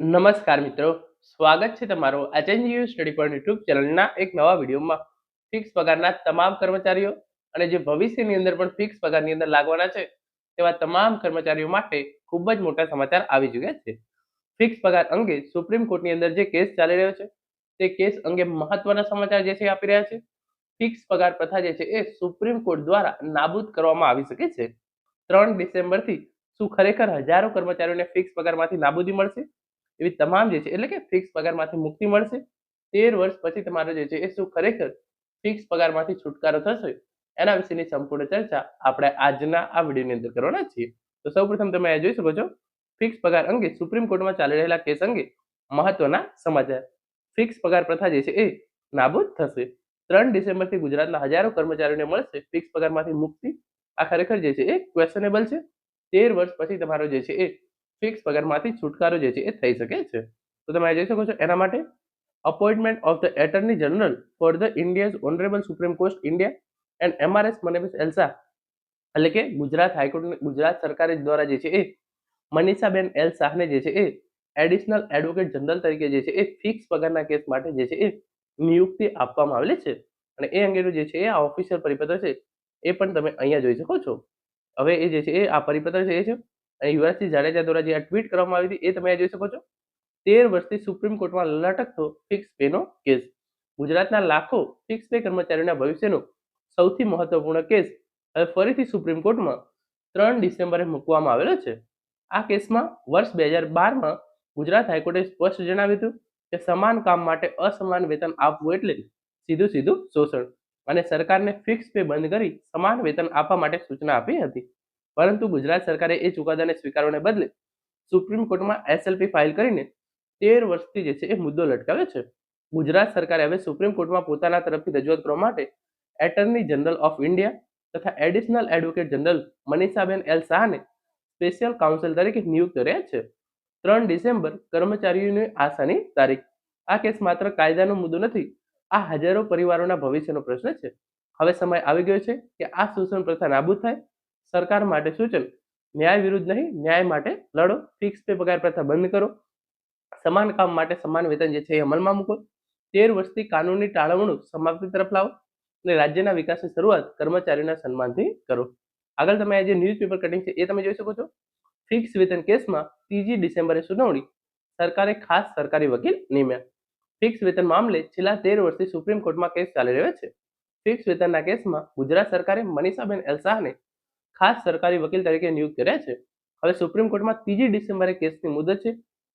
નમસ્કાર મિત્રો, સ્વાગત છે તમારો એચએનજીયુ સ્ટડી પોઈન્ટ યુટ્યુબ ચેનલના એક નવા વિડીયોમાં. ફિક્સ પગારના તમામ કર્મચારીઓ અને જે ભવિષ્યની અંદર પણ ફિક્સ પગારની અંદર લાગવાના છે, તેવા તમામ કર્મચારીઓ માટે ખૂબ જ મોટા સમાચાર આવી ચૂક્યા છે. ફિક્સ પગાર અંગે સુપ્રીમ કોર્ટની અંદર જે કેસ ચાલી રહ્યો છે, તે કેસ અંગે મહત્વના સમાચાર જે છે આપી રહ્યા છે. ફિક્સ પગાર પ્રથા જે છે એ સુપ્રીમ કોર્ટ દ્વારા નાબૂદ કરવામાં આવી શકે છે. ત્રણ ડિસેમ્બરથી શું ખરેખર હજારો કર્મચારીઓને ફિક્સ પગારમાંથી નાબૂદી મળશે? એવી તમામ જે છે, એટલે કે ફિક્સ પગારમાંથી મુક્તિ મળશે. તેર વર્ષ પછી તમારો જે છે, એ શું ખરેખર ફિક્સ પગારમાંથી છુટકારો થશે? એના વિશેની સંપૂર્ણ ચર્ચા આપણે આજના આ વિડીયોની અંદર કરવાના છીએ. તો સૌપ્રથમ તમે અહીંયા જોઈ શકો છો ફિક્સ પગાર અંગે સુપ્રીમ કોર્ટમાં ચાલી રહેલા કેસ અંગે મહત્વના સમાચાર. ફિક્સ પગાર પ્રથા જે છે, એ નાબૂદ થશે. ત્રણ ડિસેમ્બરથી ગુજરાતના હજારો કર્મચારીઓને મળશે ફિક્સ પગારમાંથી મુક્તિ. આ ખરેખર જે છે, એ ક્વેશ્ચનેબલ છે. તેર વર્ષ પછી તમારો જે છે, એ ફિક્સ પગારમાંથી છુટકારો જે છે એ થઈ શકે છે. તો તમે જોઈ શકો છો. એના માટે appointment of the attorney general for the India's honourable supreme court India and MRS મનેવિસ એલ્સા એટલે કે ગુજરાત હાઈકોર્ટ ગુજરાત સરકાર દ્વારા જે છે એ મનીષાબેન એલ શાહને જે છે એ એડિશનલ એડવોકેટ જનરલ તરીકે જે છે એ ફિક્સ પગારના કેસ માટે જે છે એ નિયુક્તિ આપવામાં આવેલી છે. અને એ અંગેનું જે છે એ આ ઓફિશિયલ પરિપત્ર છે એ પણ તમે અહીંયા જોઈ શકો છો. હવે એ જે છે એ આ પરિપત્ર છે એ છે અને યુવરાજસિંહ જાડેજા દ્વારા જે આ ટ્વીટ કરવામાં આવી હતી એ તમે જોઈ શકો છો. તેર વર્ષથી સુપ્રીમ કોર્ટમાં લટકતો ફિક્સ પેનો કેસ. ગુજરાતના લાખો ફિક્સ પે કર્મચારીઓના ભવિષ્યનો સૌથી મહત્વપૂર્ણ કેસ હવે ફરીથી સુપ્રીમ કોર્ટમાં ત્રણ ડિસેમ્બરે મૂકવામાં આવેલો છે. આ કેસમાં વર્ષ બે હજાર બારમાં ગુજરાત હાઈકોર્ટે સ્પષ્ટ જણાવ્યું હતું કે સમાન કામ માટે અસમાન વેતન આપવું એટલે સીધું સીધું શોષણ. અને સરકારને ફિક્સ પે બંધ કરી સમાન વેતન આપવા માટે સૂચના આપી હતી. પરંતુ ગુજરાત સરકારે એ ચુકાદાને સ્વીકારવાને બદલે સુપ્રીમ કોર્ટમાં એસએલપી ફાઇલ કરીને તેર વર્ષથી જે છે એ મુદ્દો લટકાવ્યો છે. ગુજરાત સરકારે હવે સુપ્રીમ કોર્ટમાં પોતાના તરફથી રજૂઆત કરવા માટે એટર્ની જનરલ ઓફ ઇન્ડિયા તથા additional advocate general Manishaben L શાહને સ્પેશિયલ કાઉન્સિલ તરીકે નિયુક્ત કર્યા છે. ત્રણ ડિસેમ્બર કર્મચારીઓની આશાની તારીખ. આ કેસ માત્ર કાયદાનો મુદ્દો નથી, આ હજારો પરિવારોના ભવિષ્યનો પ્રશ્ન છે. હવે સમય આવી ગયો છે કે આ શોષણ પ્રથા નાબૂદ થાય સરકાર માટે સૂચન ન્યાય વિરુદ્ધ નહીં, ન્યાય માટે લડો. ફિક્સ પે પગાર પ્રથા બંધ કરો. સમાન કામ માટે સમાન વેતન જે છે એ અમલમાં મૂકો. તેર વર્ષથી કાનૂની ટાળવણું સમાપ્તિ તરફ લાવો અને રાજ્યના વિકાસની શરૂઆત કર્મચારીઓના સન્માનથી કરો. આગળ તમે આ જે ન્યૂઝપેપર કટિંગ છે એ તમે જોઈ શકો છો. ફિક્સ વેતન કેસમાં ત્રીજી ડિસેમ્બરે સુનાવણી. સરકારે ખાસ સરકારી વકીલ નિમ્યા. ફિક્સ વેતન મામલે છેલ્લા તેર વર્ષથી સુપ્રીમ કોર્ટમાં કેસ ચાલી રહ્યો છે. ફિક્સ વેતનના કેસમાં ગુજરાત સરકારે મનીષાબેન એલ શાહને ખાસ સરકારી વકીલ તરીકે નિયુક્ત કર્યા છે. હવે સુપ્રીમ કોર્ટમાં ત્રીજી ડિસેમ્બરે કેસની મુદત છે.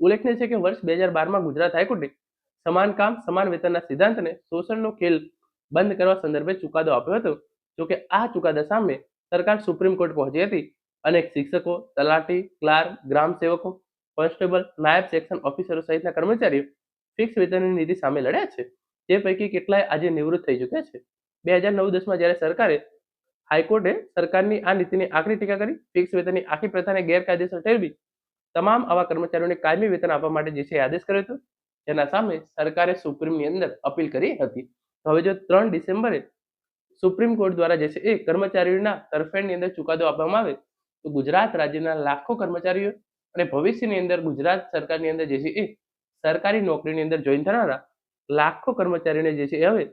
ઉલ્લેખનીય છે કે વર્ષ બે હજાર બારમાં ગુજરાત હાઈકોર્ટે સમાન કામ, સમાન વેતનના સિદ્ધાંતને શોષણનો ખેલ બંધ કરવા સંદર્ભે ચુકાદો આપ્યો હતો. જોકે આ ચુકાદા સામે સરકાર સુપ્રીમ કોર્ટ પહોંચી હતી. અનેક શિક્ષકો, તલાટી, ક્લાર્ક, ગ્રામ સેવકો, કોન્સ્ટેબલ, નાયબ સેક્શન ઓફિસરો સહિતના કર્મચારીઓ ફિક્સ વેતનની નીતિ સામે લડ્યા છે. તે પૈકી કેટલાય આજે નિવૃત્ત થઈ ચૂક્યા છે. બે હજાર નવ દસમાં જ્યારે સરકારે હાઈકોર્ટે સરકારની આ નીતિની આકરી ટીકા કરી. ફિક્સ વેતનની આખી પ્રથાને ગેરકાયદેસર ઠેરવી તમામ આવા કર્મચારીઓને કાયમી વેતન આપવા માટે જે છે આદેશ કર્યો હતો. જેના સામે સરકારે સુપ્રીમની અંદર અપીલ કરી હતી. હવે જો ત્રણ ડિસેમ્બરે સુપ્રીમ કોર્ટ દ્વારા જે છે એ કર્મચારીઓના તરફેણની અંદર ચુકાદો આપવામાં આવે, તો ગુજરાત રાજ્યના લાખો કર્મચારીઓ અને ભવિષ્યની અંદર ગુજરાત સરકારની અંદર જે છે એ સરકારી નોકરીની અંદર જોઈન થનારા લાખો કર્મચારીઓને જે છે એ હવે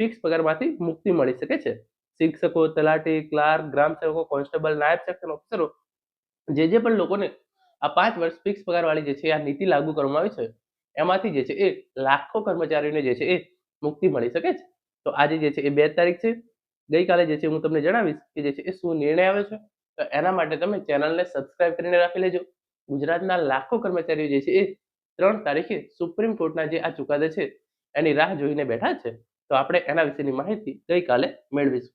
ફિક્સ પગારમાંથી મુક્તિ મળી શકે છે. શિક્ષકો, તલાટી, ક્લાર્ક, ગ્રામ સેવકો, કોન્સ્ટેબલ, નાયબ સેક્શન ઓફિસરો, જે જે પણ લોકોને આ પાંચ વર્ષ ફિક્સ પગારવાળી જે છે, આ નીતિ લાગુ કરવામાં આવી છે, એમાંથી જે છે એ લાખો કર્મચારીઓને જે છે એ મુક્તિ મળી શકે છે. તો આજે જે છે એ બે તારીખ છે. ગઈકાલે જે છે હું તમને જણાવીશ કે જે છે એ શું નિર્ણય આવે છે. તો એના માટે તમે ચેનલને સબસ્ક્રાઇબ કરીને રાખી લેજો. ગુજરાતના લાખો કર્મચારીઓ જે છે એ ત્રણ તારીખે સુપ્રીમ કોર્ટના જે આ ચુકાદા છે, એની રાહ જોઈને બેઠા છે. તો આપણે એના વિશેની માહિતી ગઈકાલે મેળવીશું.